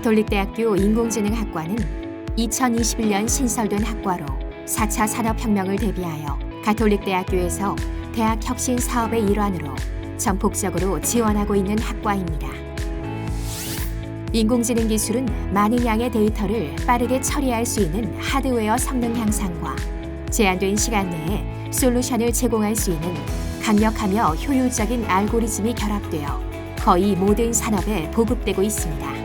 가톨릭대학교 인공지능학과는 2021년 신설된 학과로 4차 산업혁명을 대비하여 가톨릭대학교에서 대학 혁신 사업의 일환으로 전폭적으로 지원하고 있는 학과입니다. 인공지능 기술은 많은 양의 데이터를 빠르게 처리할 수 있는 하드웨어 성능 향상과 제한된 시간 내에 솔루션을 제공할 수 있는 강력하며 효율적인 알고리즘이 결합되어 거의 모든 산업에 보급되고 있습니다.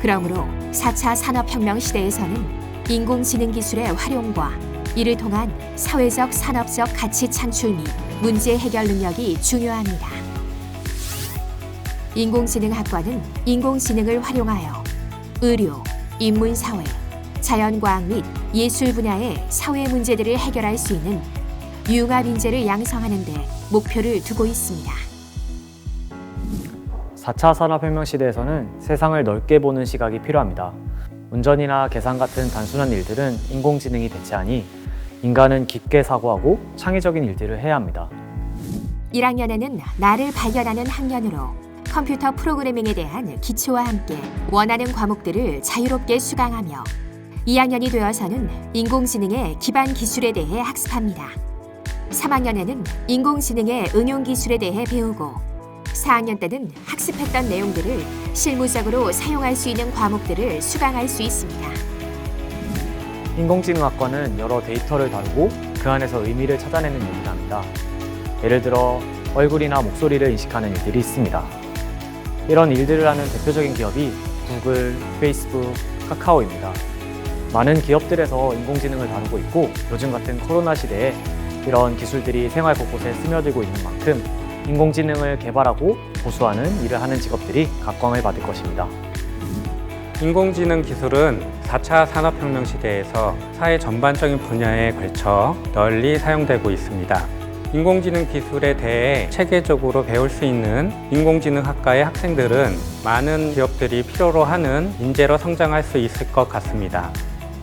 그러므로 4차 산업혁명 시대에서는 인공지능 기술의 활용과 이를 통한 사회적 산업적 가치 창출 및 문제 해결 능력이 중요합니다. 인공지능학과는 인공지능을 활용하여 의료, 인문사회, 자연과학 및 예술 분야의 사회 문제들을 해결할 수 있는 융합 인재를 양성하는 데 목표를 두고 있습니다. 4차 산업혁명 시대에서는 세상을 넓게 보는 시각이 필요합니다. 운전이나 계산 같은 단순한 일들은 인공지능이 대체하니 인간은 깊게 사고하고 창의적인 일들을 해야 합니다. 1학년에는 나를 발견하는 학년으로 컴퓨터 프로그래밍에 대한 기초와 함께 원하는 과목들을 자유롭게 수강하며 2학년이 되어서는 인공지능의 기반 기술에 대해 학습합니다. 3학년에는 인공지능의 응용 기술에 대해 배우고 4학년 때는 학습했던 내용들을 실무적으로 사용할 수 있는 과목들을 수강할 수 있습니다. 인공지능학과는 여러 데이터를 다루고 그 안에서 의미를 찾아내는 일을 합니다. 예를 들어 얼굴이나 목소리를 인식하는 일들이 있습니다. 이런 일들을 하는 대표적인 기업이 구글, 페이스북, 카카오입니다. 많은 기업들에서 인공지능을 다루고 있고 요즘 같은 코로나 시대에 이런 기술들이 생활 곳곳에 스며들고 있는 만큼 인공지능을 개발하고 보수하는 일을 하는 직업들이 각광을 받을 것입니다. 인공지능 기술은 4차 산업혁명 시대에서 사회 전반적인 분야에 걸쳐 널리 사용되고 있습니다. 인공지능 기술에 대해 체계적으로 배울 수 있는 인공지능학과의 학생들은 많은 기업들이 필요로 하는 인재로 성장할 수 있을 것 같습니다.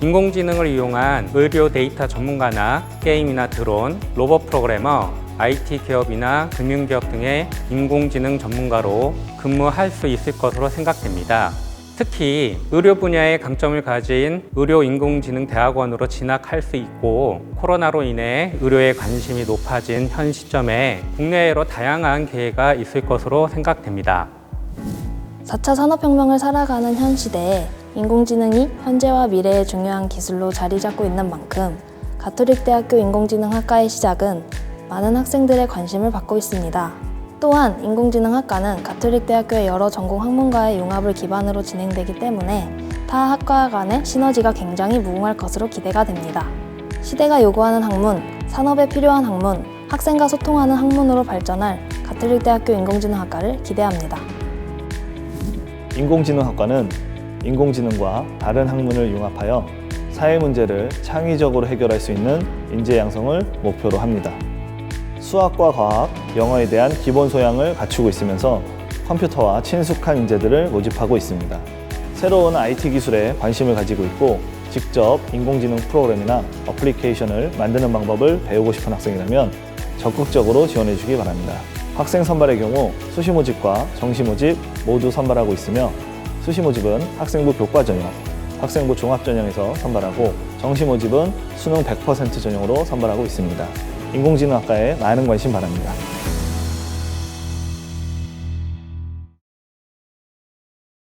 인공지능을 이용한 의료 데이터 전문가나 게임이나 드론, 로봇 프로그래머, IT 기업이나 금융기업 등의 인공지능 전문가로 근무할 수 있을 것으로 생각됩니다. 특히 의료 분야의 강점을 가진 의료 인공지능 대학원으로 진학할 수 있고 코로나로 인해 의료에 관심이 높아진 현 시점에 국내외로 다양한 기회가 있을 것으로 생각됩니다. 4차 산업혁명을 살아가는 현 시대에 인공지능이 현재와 미래의 중요한 기술로 자리 잡고 있는 만큼 가톨릭대학교 인공지능학과의 시작은 많은 학생들의 관심을 받고 있습니다. 또한 인공지능학과는 가톨릭 대학교의 여러 전공 학문과의 융합을 기반으로 진행되기 때문에 타 학과 간의 시너지가 굉장히 무궁할 것으로 기대가 됩니다. 시대가 요구하는 학문, 산업에 필요한 학문, 학생과 소통하는 학문으로 발전할 가톨릭 대학교 인공지능학과를 기대합니다. 인공지능학과는 인공지능과 다른 학문을 융합하여 사회 문제를 창의적으로 해결할 수 있는 인재 양성을 목표로 합니다. 수학과 과학, 영어에 대한 기본 소양을 갖추고 있으면서 컴퓨터와 친숙한 인재들을 모집하고 있습니다. 새로운 IT 기술에 관심을 가지고 있고 직접 인공지능 프로그램이나 어플리케이션을 만드는 방법을 배우고 싶은 학생이라면 적극적으로 지원해 주기 바랍니다. 학생 선발의 경우 수시 모집과 정시 모집 모두 선발하고 있으며 수시 모집은 학생부 교과 전형, 학생부 종합 전형에서 선발하고 정시 모집은 수능 100% 전형으로 선발하고 있습니다. 인공지능학과에 많은 관심 바랍니다.